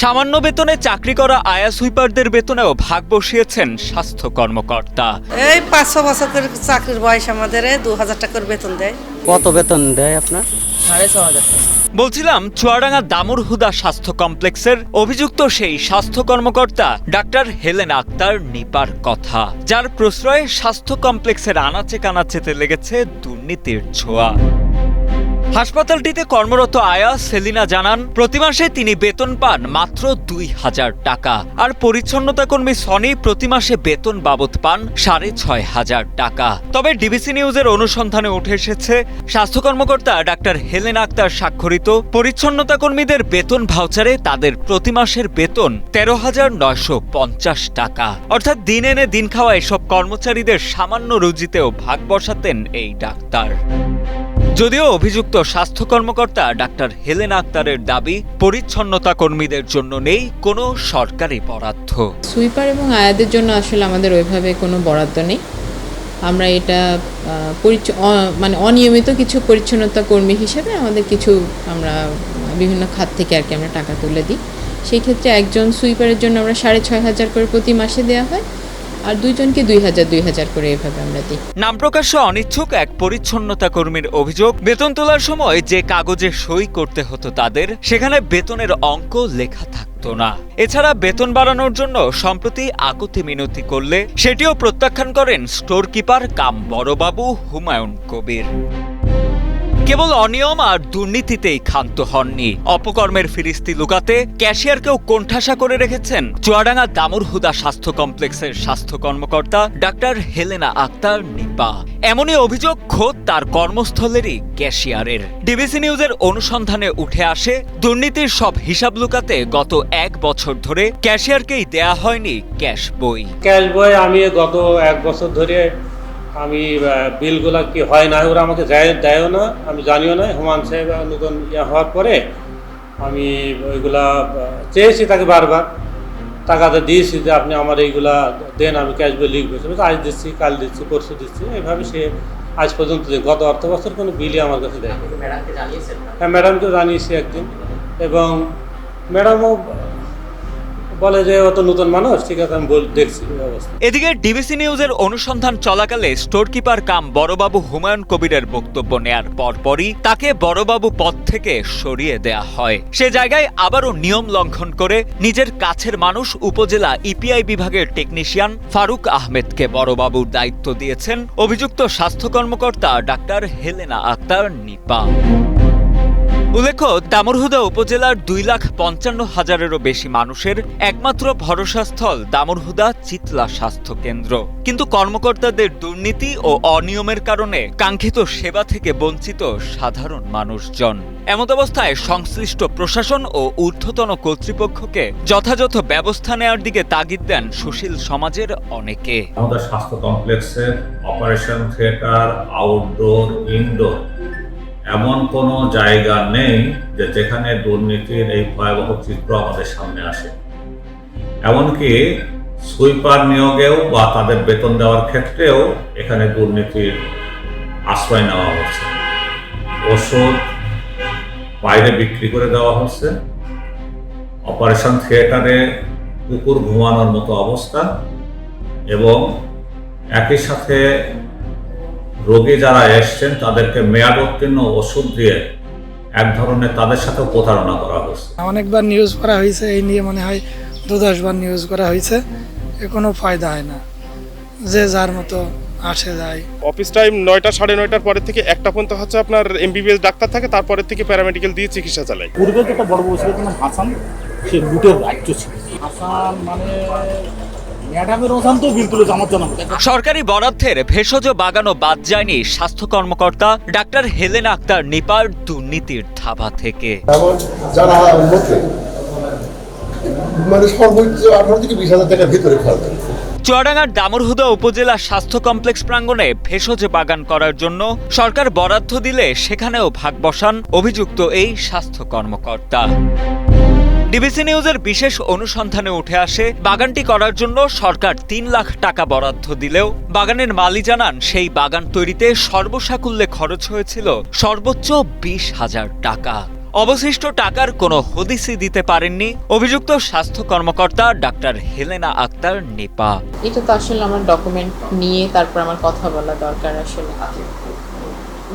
সামান্য বেতনে চাকরি করা আয়া সুইপারদের বেতনেও ভাগ বসিয়েছেন স্বাস্থ্য কর্মকর্তা। এই পাঁচশো বছরের চাকরির বয়স আমাদের দু হাজার টাকার বেতন দেয়। কত বেতন দেয় আপনার? সাড়ে ছ হাজার বলছিলাম চুয়াডাঙ্গা দামুর হুদা স্বাস্থ্য কমপ্লেক্সের অভিযুক্ত সেই স্বাস্থ্য কর্মকর্তা ডাক্তার হেলেন আক্তার নিপার কথা যার প্রশ্রয়ে স্বাস্থ্য কমপ্লেক্সের আনাচে কানাচেতে লেগেছে দুর্নীতির ছোঁয়া। হাসপাতালটিতে কর্মরত আয়া সেলিনা জানান, প্রতি মাসে তিনি বেতন পান মাত্র দুই হাজার টাকা। আর পরিচ্ছন্নতা কর্মী সনি প্রতি মাসে বেতন বাবদ পান সাড়ে ছয় হাজার টাকা। তবে ডিবিসি নিউজের অনুসন্ধানে উঠে এসেছে, স্বাস্থ্য কর্মকর্তা ডাক্তার হেলেন আক্তার স্বাক্ষরিত পরিচ্ছন্নতা কর্মীদের বেতন ভাউচারে তাদের প্রতি মাসের বেতন তেরো হাজার নয়শো পঞ্চাশ টাকা। অর্থাৎ দিন এনে দিন খাওয়া এসব কর্মচারীদের সামান্য রুজিতেও ভাগ বসাতেন এই ডাক্তার। যদিও অভিযুক্ত স্বাস্থ্য কর্মকর্তা ডাক্তার হেলেন আক্তারের দাবি, পরিচ্ছন্নতা কর্মীদের জন্য নেই কোনো সরকারি বরাদ্দ। সুইপার এবং আয়াদের জন্য আসলে আমাদের ওইভাবে কোনো বরাদ্দ নেই। আমরা এটা মানে অনিয়মিত কিছু পরিচ্ছন্নতা কর্মী হিসেবে আমাদের কিছু আমরা বিভিন্ন খাত থেকে আর কি আমরা টাকা তুলে দিই। সেই ক্ষেত্রে একজন সুইপারের জন্য আমরা সাড়ে ছয় হাজার করে প্রতি মাসে দেওয়া হয়। আর দুইজনকে দুই হাজার দুই হাজার করে এভাবে আমরা দিই। নাম প্রকাশ্যে অনিচ্ছুক এক পরিচ্ছন্নতা কর্মীর অভিযোগ, বেতন তোলার সময় যে কাগজে সই করতে হতো তাদের, সেখানে বেতনের অঙ্ক লেখা থাকতো না। এছাড়া বেতন বাড়ানোর জন্য সম্প্রতি আকুতি মিনতি করলে, সেটিও প্রত্যাখ্যান করেন স্টোর কিপার কাম বড়বাবু হুমায়ুন কবির। কেবল অনিয়ম আর দুর্নীতিতেই ক্ষান্ত হননি। অপকর্মের ফিরিস্তি লুকাতে ক্যাশিয়ারকেও কোণঠাসা করে রেখেছেন চুয়াডাঙ্গা দামুরহুদা স্বাস্থ্য কমপ্লেক্সের স্বাস্থ্য কর্মকর্তা ডাক্তার হেলেনা আক্তার নিপা। এমনই অভিযোগ খোদ তার কর্মস্থলেরই ক্যাশিয়ারের। ডিবিসি নিউজের অনুসন্ধানে উঠে আসে, দুর্নীতির সব হিসাব লুকাতে গত এক বছর ধরে ক্যাশিয়ারকেই দেয়া হয়নি ক্যাশ বই। ক্যাশ বই আমি গত এক বছর ধরে আমি বিলগুলো কি হয় না ওরা আমাকে দেয় দেয়ও না আমি জানিও না। হুমান সাহেব নতুন ইয়ে হওয়ার পরে আমি ওইগুলা চেয়েছি তাকে বারবার। টাকাটা দিয়েছি যে আপনি আমার এইগুলা দেন আমি ক্যাশ বই লিখব। আজ দিচ্ছি কাল দিচ্ছি পরশু দিচ্ছি। এইভাবে সে আজ পর্যন্ত। গত অর্থ বছর কোনো বিলই আমার কাছে দেয় হ্যাঁ ম্যাডামকে জানিয়েছি একদিন। এবং ম্যাডামও বলে যে অত নতুন মানুষ, ঠিক আছে, আমি দেখছি এদিকে ডিবিসি নিউজের অনুসন্ধান চলাকালে স্টোর কিপার কাম বড়বাবু হুমায়ুন কবিরের বক্তব্য নেয়ার পরপরই তাকে বড়বাবু পদ থেকে সরিয়ে দেয়া হয়। সে জায়গায় আবারও নিয়ম লঙ্ঘন করে নিজের কাছের মানুষ উপজেলা ইপিআই বিভাগের টেকনিশিয়ান ফারুক আহমেদকে বড়বাবুর দায়িত্ব দিয়েছেন অভিযুক্ত স্বাস্থ্য কর্মকর্তা ডাক্তার হেলেনা আক্তার নিপা। উল্লেখ্য, দামুরহুদা উপজেলার দুই লাখ পঞ্চান্ন হাজারেরও বেশি মানুষের একমাত্র ভরসাস্থল দামুরহুদা চিতলা স্বাস্থ্য কেন্দ্র। কিন্তু কর্মকর্তাদের দুর্নীতি ও অনিয়মের কারণে কাঙ্ক্ষিত সেবা থেকে বঞ্চিত সাধারণ মানুষজন। এমত অবস্থায় সংশ্লিষ্ট প্রশাসন ও ঊর্ধ্বতন কর্তৃপক্ষকে যথাযথ ব্যবস্থা নেওয়ার দিকে তাগিদ দেন সুশীল সমাজের অনেকে। আমাদের স্বাস্থ্য কমপ্লেক্সে অপারেশন থিয়েটার আউটডোর ইনডোর এমন কোনো জায়গা নেই যে যেখানে দুর্নীতির এই ভয়াবহ চিত্র আমাদের সামনে আসে। এমনকি সুইপার নিয়োগেও বা তাদের বেতন দেওয়ার ক্ষেত্রেও এখানে দুর্নীতির আশ্রয় নেওয়া হচ্ছে। ওষুধ বাইরে বিক্রি করে দেওয়া হচ্ছে। অপারেশন থিয়েটারে কুকুর ঘুমানোর মতো অবস্থা এবং একই সাথে রোগী যারা এসছেন তাদেরকে মেয়াদ উত্তীর্ণ ওষুধ দিয়ে এক ধরনের তাদের সাথে প্রতারণা করা হচ্ছে অনেকবার নিউজ করা হয়েছে এই নিয়ে মনে হয় দু দশবার নিউজ করা হয়েছে এ কোনো ফায়দা হয় না। যে যার মতো আসে যায়। অফিস টাইম নয়টা সাড়ে নয়টার পরের থেকে একটা পর্যন্ত হচ্ছে আপনার এমবিবিএস ডাক্তার থাকে তারপরের থেকে প্যারামেডিক্যাল দিয়ে চিকিৎসা চালায়। পূর্বে যেটা বড় বউ ছিল হাসান সে লুটের রাজ্য ছিল। হাসান মানে সরকারি বরাদ্দের ভেষজ বাগানো বাদ যায়নি স্বাস্থ্য কর্মকর্তা ডাক্তার হেলেন আক্তার নিপার দুর্নীতির ধাবা থেকে। যারা মানে সর্বোচ্চ আঠারো থেকে বিশ হাজার টাকার ভিতরে খরচ চুয়াডাঙ্গার দামুরহুদা উপজেলা স্বাস্থ্য কমপ্লেক্স প্রাঙ্গণে ভেষজ বাগান করার জন্য সরকার বরাদ্দ দিলে সেখানেও ভাগ বসান অভিযুক্ত এই স্বাস্থ্য কর্মকর্তা। ডিবিসি নিউজের বিশেষ অনুসন্ধানে উঠে আসে বাগানটি করার জন্য সরকার তিন লাখ টাকা বরাদ্দ দিলেও বাগানের মালি জানান সেই বাগান তৈরিতে সর্বসাকুল্যে খরচ হয়েছিল সর্বোচ্চ বিশ হাজার টাকা। অবশিষ্ট টাকার কোনো হদিসই দিতে পারেননি অভিযুক্ত স্বাস্থ্য কর্মকর্তা ডাক্তার হেলেনা আক্তার নিপা। এটা তো আসলে আমার ডকুমেন্ট নিয়ে তারপর আমার কথা বলা দরকার আসলে।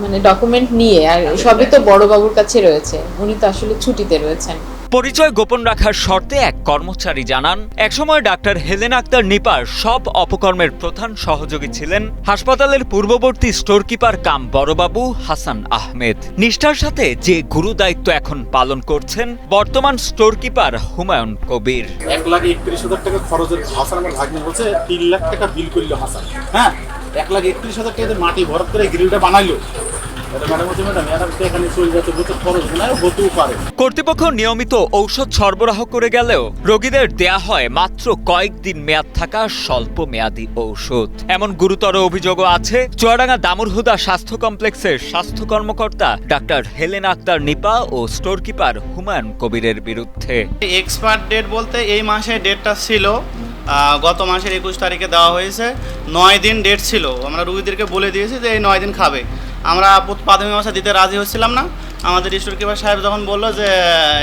মানে ডকুমেন্ট নিয়ে আর সবই তো বড়বাবুর কাছে রয়েছে উনি তো আসলে ছুটিতে রয়েছেন। পরিচয় গোপন রাখার শর্তে এক কর্মচারী জানান, একসময় ডাক্তার হেলেন আক্তার নিপার সব অপকর্মের প্রধান সহযোগী ছিলেন হাসপাতালের পূর্ববর্তী স্টোরকিপার কাম বড়বাবু হাসান আহমেদ। নিষ্ঠার সাথে যে গুরু দায়িত্ব এখন পালন করছেন, বর্তমান স্টোরকিপার হুমায়ুন কবির। এক লাখ একত্রিশ হাজার টাকা খরচের হাসান আমার বলছে, তিন লাখ টাকা বিল করল হাসান। হ্যাঁ? এক লাখ একত্রিশ হাজার টাকা মাটি ভরত করে গ্রিলটা বানাইলো। এটা ম্যাডাম বলছে ম্যাডাম ম্যাডাম তো এখানে চলে যাচ্ছে বলছে খরচ না হতেও পারে। কর্তৃপক্ষ নিয়মিত ঔষধ সরবরাহ করে গেলেও রোগীদের দেয়া হয় মাত্র কয়েকদিন মেয়াদ থাকা স্বল্প মেয়াদী ঔষধ। এমন গুরুতর অভিযোগও আছে। চুয়াডাঙ্গা দামুরহুদা স্বাস্থ্য কমপ্লেক্সের স্বাস্থ্য কর্মকর্তা ডাক্তার হেলেন আক্তার নিপা ও স্টোর কিপার হুমায়ুন কবিরের বিরুদ্ধে। এক্সপার্ট ডেট বলতে এই মাসে ডেটটা ছিল আহ, গত মাসের একুশ তারিখে দেওয়া হয়েছে। নয় দিন ডেট ছিল। আমরা রুগীদেরকে বলে দিয়েছি যে এই নয় দিন খাবে। আমরা প্রাথমিক মাসে দিতে রাজি হচ্ছিলাম না। আমাদের স্টোর কিপার সাহেব যখন বলল যে,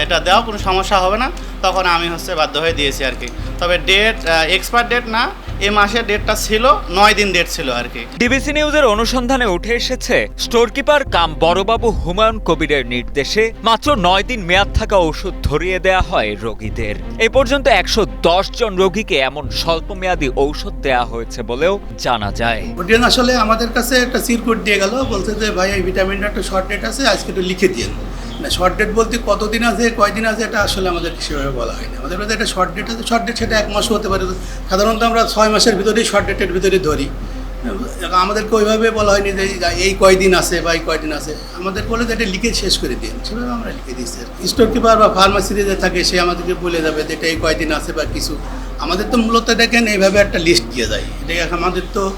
এটা দেওয়া কোনো সমস্যা হবে না, তখন আমি হচ্ছে বাধ্য হয়ে দিয়েছি আর কি। তবে ডেট এক্সপায়ার ডেট না এই মাসের ডেটটা ছিল নয় দিন ডেট ছিল আর কি। ডিবিসি নিউজের অনুসন্ধানে উঠে এসেছে স্টোরকিপার কাম বড়বাবু হুমায়ুন কবিরের নির্দেশে মাত্র নয় দিন মেয়াদ থাকা ওষুধ ধরিয়ে দেয়া হয় রোগীদের। এ পর্যন্ত একশো দশ জন রোগীকে এমন স্বল্প মেয়াদী ঔষধ দেয়া হয়েছে বলেও জানা যায়। ওটা আসলে আমাদের কাছে একটা সিরকোড দিয়ে গেল বলছে যে ভাই এই ভিটামিনটা একটা শর্ট ডেট আছে আজকে একটু লিখে দিন। না শর্ট ডেট বলতে কতদিন আছে, কয়দিন আছে, এটা আসলে আমাদের সেভাবে বলা হয়নি। আমাদের কাছে একটা শর্ট ডেট আছে শর্ট ডেট সেটা এক মাসও হতে পারে। সাধারণত আমরা ছয় মাসের ভিতরেই শর্ট ডেটের ভিতরে ধরি। আমাদেরকে ওইভাবে বলা হয়নি যে এই- কয়দিন আছে বা এই কয়দিন আছে। আমাদের বলে যে এটা লিখে শেষ করে দিন। সেভাবে আমরা লিখে দিচ্ছি স্টোর কিপার বা ফার্মাসিতে যে থাকে, সে আমাদেরকে বলে যাবে যে এটা এই কয়দিন আছে বা কিছু। আমাদের তো মূলত দেখেন, এইভাবে একটা লিস্ট দিয়ে যায়। এটা আমাদের তো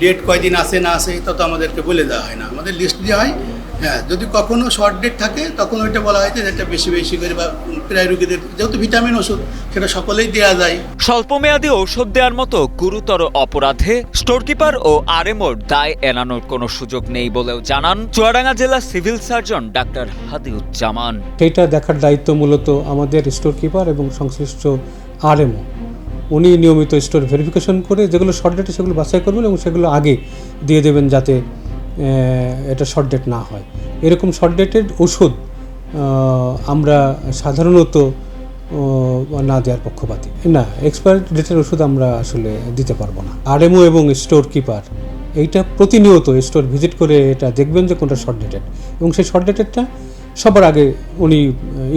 ডেট কয়দিন আছে না আছে তা তো আমাদেরকে বলে দেওয়া হয় না। আমাদের লিস্ট দেওয়া হয় হ্যাঁ যদি কখনো শর্ট ডেট থাকে তখন ওইটা বলা হয় যে এটা বেশি বেশি করে বা প্রায় রোগীদের যেহেতু ভিটামিন ওষুধ সেটা সকলেই দেওয়া যায়। স্বল্পমেয়াদী ঔষধ দেওয়ার মতো গুরুতর অপরাধে স্টোরকিপার ও আরএমওর দায় এড়ানোর কোনো সুযোগ নেই বলেও জানান চুয়াডাঙ্গা জেলা সিভিল সার্জন ডাক্তার হাদিউজ্জামান। সেইটা দেখার দায়িত্ব মূলত আমাদের স্টোরকিপার এবং সংশ্লিষ্ট আরএমও উনি নিয়মিত স্টোর ভেরিফিকেশন করে যেগুলো শর্ট ডেটে সেগুলো বাছাই করবেন এবং সেগুলো আগে দিয়ে দেবেন যাতে এটা শর্ট ডেট না হয়। এরকম শর্ট ডেটেড ওষুধ আমরা সাধারণত না দেওয়ার পক্ষপাতী। না এক্সপায়ার ডেটের ওষুধ আমরা আসলে দিতে পারব না। আরএমও এবং স্টোর কিপার এইটা প্রতিনিয়ত স্টোর ভিজিট করে এটা দেখবেন যে কোনটা শর্ট ডেটেড এবং সেই শর্ট ডেটেডটা সবার আগে উনি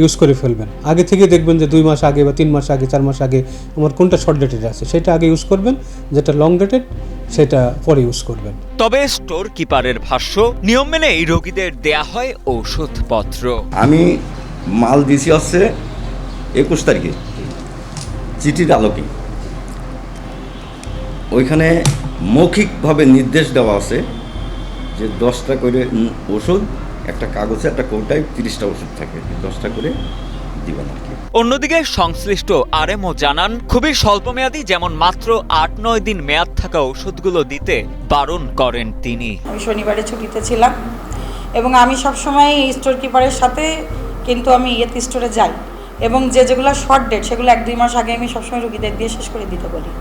ইউজ করে ফেলবেন। আগে থেকে দেখবেন যে দুই মাস আগে বা তিন মাস আগে, চার মাস আগে আমার কোনটা শর্ট ডেটেড আছে, সেটা আগে ইউজ করবেন। যেটা লং ডেটেড সেটা পরে ইউজ করবেন। তবে স্টোর কিপারের ভাষ্য, নিয়ম মেনে এই রোগীদের দেয়া হয় ঔষধপত্র। আমি মাল দিছি হচ্ছে একুশ তারিখে, চিঠির আলোকে। ওইখানে মৌখিকভাবে নির্দেশ দেওয়া আছে যে দশটা করে ওষুধ একটা কাগজে, একটা কৌটায় তিরিশটা ওষুধ থাকে। দশটা করে দিবেন আর কি। অন্যদিকে সংশ্লিষ্ট আরএমও জানান খুবই স্বল্পমেয়াদী যেমন মাত্র আট নয় দিন মেয়াদ থাকা ওষুধগুলো দিতে বারণ করেন তিনি। আমি শনিবারে ছুটিতে ছিলাম এবং আমি সবসময় এই স্টোর কিপারের সাথে কিন্তু আমি ইয়েতে স্টোরে যাই এবং যে যেগুলো শর্ট ডেট সেগুলো এক দুই মাস আগে আমি সবসময় রুগীদের দিয়ে শেষ করে দিতে বলি।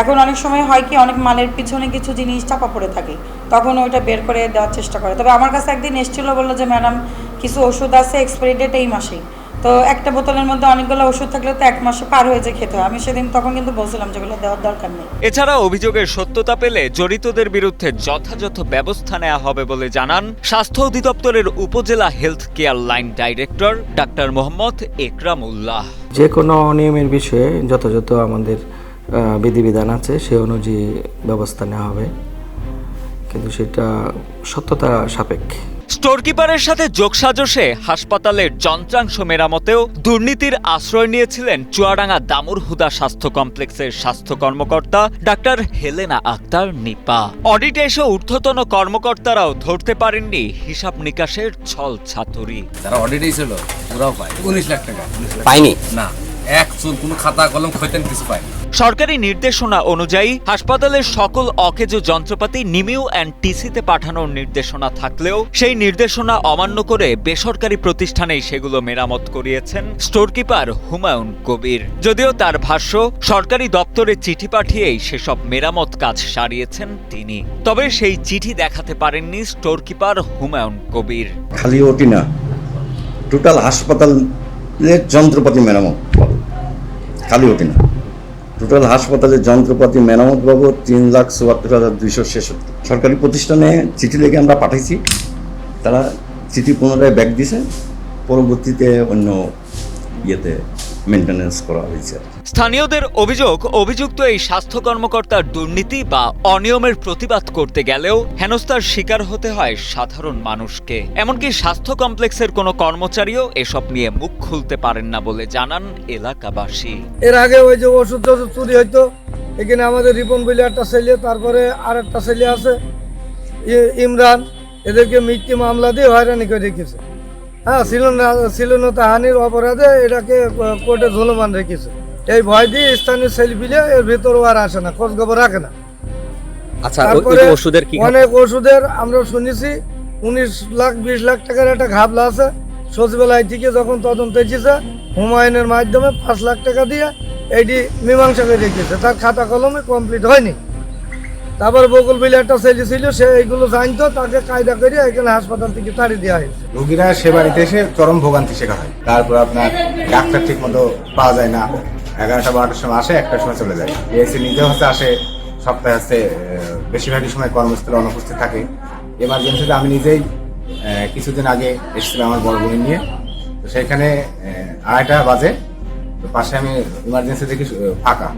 এখন অনেক সময় হয় কি অনেক মালের পিছনে কিছু জিনিস চাপা পড়ে থাকে তখন ওইটা বের করে দেওয়ার চেষ্টা করে। তবে আমার কাছে একদিন এসেছিল বলল যে ম্যাডাম কিছু ওষুধ আছে এক্সপায়ারি ডেট এই মাসেই। তো একটা বোতলের মধ্যে অনেকগুলো ওষুধ থাকলে তো এক মাসে পার হয়ে যায় খেতে হয়। আমি সেদিন তখন কিন্তু বলছিলাম যেগুলো দেওয়ার দরকার নেই। এছাড়া অভিযোগের সত্যতা পেলে জড়িতদের বিরুদ্ধে যথাযথ ব্যবস্থা নেওয়া হবে বলে জানান স্বাস্থ্য অধিদপ্তরের upazila health care line director doctor Mohammad Ekram Ullah যে কোনো অনিয়মের বিষয়ে যথাযথ আমাদের বিধিবিধান আছে সে অনুযায়ী ব্যবস্থা নেওয়া হবে। কিন্তু সেটা সত্যতা সাপেক্ষে। স্টোর কিপারের সাথে যোগসাজশে হাসপাতালের যন্ত্রাংশ মেরামতেও দুর্নীতির আশ্রয় নিয়েছিলেন চুয়াডাঙ্গা দামুর হুদা স্বাস্থ্য কমপ্লেক্সের স্বাস্থ্য কর্মকর্তা ডাক্তার হেলেনা আক্তার নিপা। অডিটে এসে ঊর্ধ্বতন কর্মকর্তারাও ধরতে পারেননি হিসাব নিকাশের ছল ছাতুরি। যারা অডিটেই ছিল ওরাও পায়। উনিশ লাখ টাকা। পাইনি না এক চুল কোনো খাতা কলম খৈতেন কিছু পায়নি। সরকারি নির্দেশনা অনুযায়ী, হাসপাতালের সকল অকেজো যন্ত্রপাতি নিমিউ অ্যান্ড টিসিতে পাঠানোর নির্দেশনা থাকলেও, সেই নির্দেশনা অমান্য করে বেসরকারি প্রতিষ্ঠানেই সেগুলো মেরামত করিয়েছেন স্টোরকিপার হুমায়ুন কবির। যদিও তার ভাষ্য, সরকারি দপ্তরে চিঠি পাঠিয়েই সেসব মেরামত কাজ সারিয়েছেন তিনি। তবে সেই চিঠি দেখাতে পারেননি স্টোরকিপার হুমায়ুন কবির। খালি ওটি না, টোটাল হাসপাতালের যন্ত্রপাতি মেরামত খালি ওটি না। টোটাল হাসপাতালের যন্ত্রপাতি মেরামত বাবদ তিন লাখ চুয়াত্তর হাজার দুইশো ছেষট্টি। সরকারি প্রতিষ্ঠানে চিঠি লিখে আমরা পাঠিয়েছি তারা চিঠি পুনরায় ব্যাক দিছে। পরবর্তীতে অন্য ইয়েতে মেনটেন্যান্স করা হয়েছে স্থানীয়দের অভিযোগ, অভিযুক্ত এই স্বাস্থ্য কর্মকর্তার দুর্নীতি বা অনিয়মের প্রতিবাদ করতে গেলেও হেনস্থার শিকার হতে হয় সাধারণ মানুষকে। এমনকি স্বাস্থ্য কমপ্লেক্সের কোনো কর্মচারীও এসব নিয়ে মুখ খুলতে পারেন না বলে জানান এলাকাবাসী। এর আগে ওই যে ওষুধ টষুধ চুরি হইতো, এখানে আমাদের রিপন বলে একটা ছেলে, তারপরে আর একটা ছেলে আছে ইমরান, এদেরকে মিথ্যে মামলা দিয়ে হয়রানি করে রেখেছে। হ্যাঁ না তাহানির অপরাধে এটাকে কোর্টে ঝুলমান রেখেছে। এই ভয় দিয়ে স্থানীয় ছেলেপিলে এর ভেতরও আর আসে না খোঁজ খবর রাখে না। আচ্ছা তারপরে ওষুধের কি অনেক ওষুধের আমরা শুনেছি উনিশ লাখ বিশ লাখ টাকার একটা ঘাবলা আছে। সচিবালয় থেকে যখন তদন্ত এসেছে হুমায়ুনের মাধ্যমে পাঁচ লাখ টাকা দিয়ে এইটি মীমাংসা করে রেখেছে। তার খাতা কলমে কমপ্লিট হয়নি। তারপর বকুল বিলে একটা ছেলে ছিল সে এইগুলো জানতো তাকে কায়দা করে এখানে হাসপাতাল থেকে তাড়িয়ে দেওয়া হয়েছে। রোগীরা সে বাড়িতে এসে চরম ভোগান্তি শেখা হয় তারপর আপনার ডাক্তার ঠিক মতো পাওয়া যায় না। এগারোটা, বারোটার সময় আসে, একটার সময় চলে যায়। এসে নিজে হচ্ছে আসে, সপ্তাহে হচ্ছে বেশিরভাগই সময় কর্মস্থলে অনুপস্থিত থাকে। এমার্জেন্সিতে আমি নিজেই কিছুদিন আগে এসেছিলাম আমার বড় বোন নিয়ে। তো সেখানে আড়াইটা বাজে। তো পাশে আমি ইমার্জেন্সি থেকে ফাঁকা।